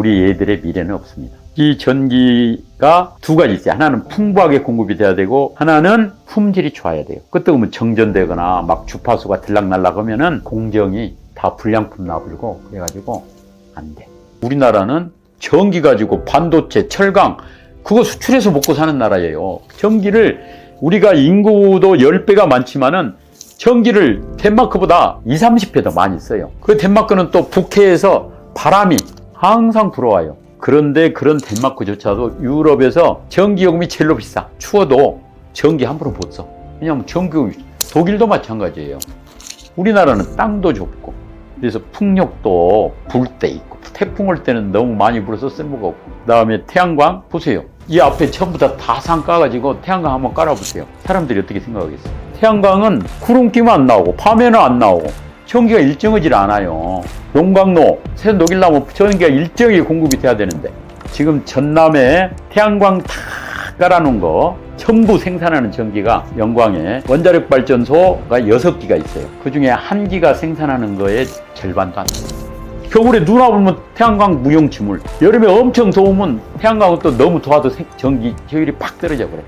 우리 애들의 미래는 없습니다. 이 전기가 두 가지 있어요. 하나는 풍부하게 공급이 돼야 되고 하나는 품질이 좋아야 돼요. 그때 보면 정전되거나 막 주파수가 들락날락 하면은 공정이 다 불량품 나불고 그래가지고 안 돼. 우리나라는 전기 가지고 반도체, 철강 그거 수출해서 먹고 사는 나라예요. 전기를 우리가 인구도 10배가 많지만은 전기를 덴마크보다 20, 30배 더 많이 써요. 그 덴마크는 또 북해에서 바람이 항상 불어와요. 그런데 그런 덴마크조차도 유럽에서 전기요금이 제일로 비싸. 추워도 전기 함부로 못 써. 왜냐하면 전기, 독일도 마찬가지예요. 우리나라는 땅도 좁고, 그래서 풍력도 불 때 있고, 태풍 올 때는 너무 많이 불어서 쓸모가 없고, 그 다음에 태양광, 보세요. 이 앞에 전부 다 다산 까가지고 태양광 한번 깔아보세요. 사람들이 어떻게 생각하겠어요? 태양광은 구름 끼면 안 나오고, 밤에는 안 나오고, 전기가 일정하지 않아요. 용광로, 새 녹일나무 전기가 일정하게 공급이 돼야 되는데 지금 전남에 태양광 다 깔아놓은 거 전부 생산하는 전기가 영광에 원자력 발전소가 6기가 있어요. 그 중에 한 기가 생산하는 거에 절반도 안 돼요. 겨울에 눈 와보면 태양광 무용지물 여름에 엄청 더우면 태양광은 또 너무 더워도 생- 전기 효율이 팍 떨어져 버려요.